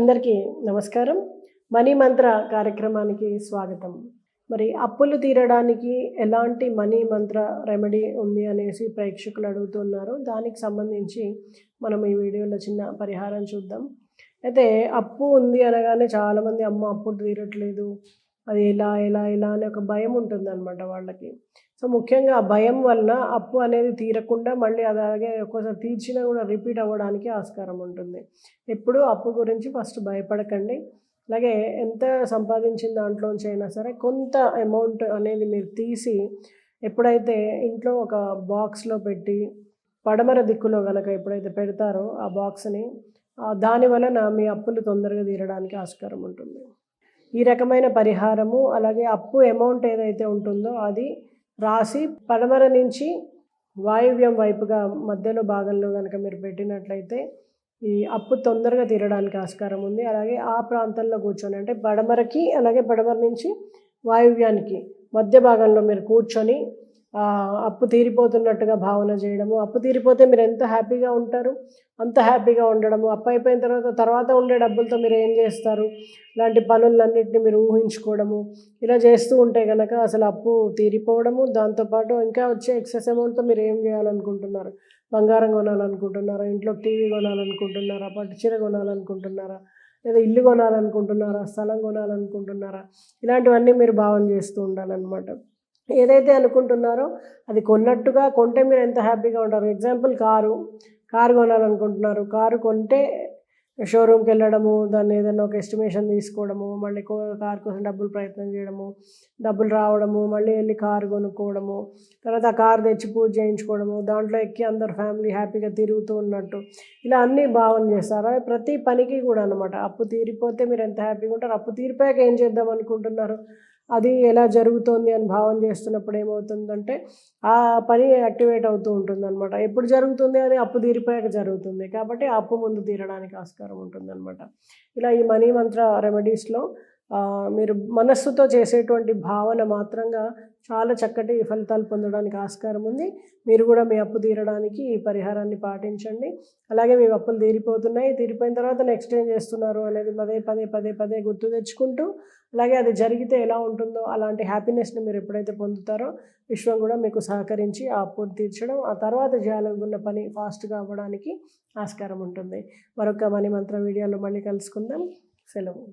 అందరికీ నమస్కారం. మనీ మంత్ర కార్యక్రమానికి స్వాగతం. మరి అప్పులు తీరడానికి ఎలాంటి మనీ మంత్ర రెమెడీ ఉంది అనేసి ప్రేక్షకులు అడుగుతున్నారు. దానికి సంబంధించి మనం ఈ వీడియోలో చిన్న పరిహారం చూద్దాం. అయితే అప్పు ఉంది అనగానే చాలామంది అమ్మ అప్పు తీరట్లేదు. అది ఎలా ఎలా ఎలా అనే ఒక భయం ఉంటుందన్నమాట వాళ్ళకి. సో ముఖ్యంగా ఆ భయం వలన అప్పు అనేది తీరకుండా మళ్ళీ అలాగే ఒక్కోసారి తీర్చినా కూడా రిపీట్ అవ్వడానికి ఆస్కారం ఉంటుంది. ఎప్పుడు అప్పు గురించి ఫస్ట్ భయపడకండి. అలాగే ఎంత సంపాదించిన దాంట్లోంచి అయినా సరే కొంత అమౌంట్ అనేది మీరు తీసి ఎప్పుడైతే ఇంట్లో ఒక బాక్స్లో పెట్టి పడమర దిక్కులో కనుక ఎప్పుడైతే పెడతారో ఆ బాక్స్ని దాని వలన మీ అప్పులు తొందరగా తీరడానికి ఆస్కారం ఉంటుంది. ఈ రకమైన పరిహారము అలాగే అప్పు అమౌంట్ ఏదైతే ఉంటుందో అది రాసి పడమర నుంచి వాయువ్యం వైపుగా మధ్యలో భాగంలో కనుక మీరు పెట్టినట్లయితే ఈ అప్పు తొందరగా తీరడానికి ఆస్కారం ఉంది. అలాగే ఆ ప్రాంతంలో కూర్చొని అంటే పడమరకి అలాగే పడమర నుంచి వాయువ్యానికి మధ్య భాగంలో మీరు కూర్చొని అప్పు తీరిపోతున్నట్టుగా భావన చేయడము అప్పు తీరిపోతే మీరు ఎంత హ్యాపీగా ఉంటారు అంత హ్యాపీగా ఉండడము అప్పు అయిపోయిన తర్వాత తర్వాత ఉండే డబ్బులతో మీరు ఏం చేస్తారు? ఇలాంటి పనులన్నింటినీ మీరు ఊహించుకోవడము ఇలా చేస్తూ ఉంటే కనుక అసలు అప్పు తీరిపోవడము దాంతోపాటు ఇంకా వచ్చే ఎక్సెస్ అమౌంట్తో మీరు ఏం చేయాలనుకుంటున్నారు? బంగారం కొనాలనుకుంటున్నారా? ఇంట్లో టీవీ కొనాలనుకుంటున్నారా? పట్టు చీర కొనాలనుకుంటున్నారా? లేదా ఇల్లు కొనాలనుకుంటున్నారా? స్థలం కొనాలనుకుంటున్నారా? ఇలాంటివన్నీ మీరు భావన చేస్తూ ఉండాలన్నమాట. ఏదైతే అనుకుంటున్నారో అది కొన్నట్టుగా కొంటే మీరు ఎంత హ్యాపీగా ఉంటారు. Example car. కారు కొనాలనుకుంటున్నారు. కారు కొంటే షోరూమ్కి వెళ్ళడము దాన్ని ఏదైనా ఒక ఎస్టిమేషన్ తీసుకోవడము మళ్ళీ కార్ కోసం డబ్బులు ప్రయత్నం చేయడము డబ్బులు రావడము మళ్ళీ వెళ్ళి కారు కొనుక్కోవడము తర్వాత ఆ కారు తెచ్చి పూజ చేయించుకోవడము దాంట్లో ఎక్కి అందరు ఫ్యామిలీ హ్యాపీగా తిరుగుతూ ఉన్నట్టు. ఇలా అన్నీ భావన చేస్తారు. ప్రతి పనికి కూడా అనమాట అప్పు తీరిపోతే మీరు ఎంత హ్యాపీగా ఉంటారు అప్పు తీరిపోయాక ఏం చేద్దాం అనుకుంటున్నారు? అది ఎలా జరుగుతోంది అని భావన చేస్తున్నప్పుడు ఏమవుతుందంటే ఆ పని యాక్టివేట్ అవుతూ ఉంటుంది అనమాట ఎప్పుడు జరుగుతుంది అది అప్పు తీరిపోయాక జరుగుతుంది. కాబట్టి అప్పు ముందు తీరడానికి ఆస్కారం ఉంటుంది అనమాట ఇలా ఈ మనీ మంత్ర రెమెడీస్లో మీరు మనస్సుతో చేసేటువంటి భావన మాత్రంగా చాలా చక్కటి ఫలితాలు పొందడానికి ఆస్కారం ఉంది. మీరు కూడా మీ అప్పు తీరడానికి ఈ పరిహారాన్ని పాటించండి. అలాగే మీ అప్పులు తీరిపోతున్నాయి. తీరిపోయిన తర్వాత నెక్స్ట్ ఏం చేస్తున్నారు అనేది పదే పదే పదే పదే గుర్తు తెచ్చుకుంటూ అలాగే అది జరిగితే ఎలా ఉంటుందో అలాంటి హ్యాపీనెస్ని మీరు ఎప్పుడైతే పొందుతారో విశ్వం కూడా మీకు సహకరించి ఆ అప్పును తీర్చడం ఆ తర్వాత చేయాలనుకున్న పని ఫాస్ట్గా అవ్వడానికి ఆస్కారం ఉంటుంది. మరొక మనీ మంత్ర వీడియోలో మళ్ళీ కలుసుకుందాం. సెలవు.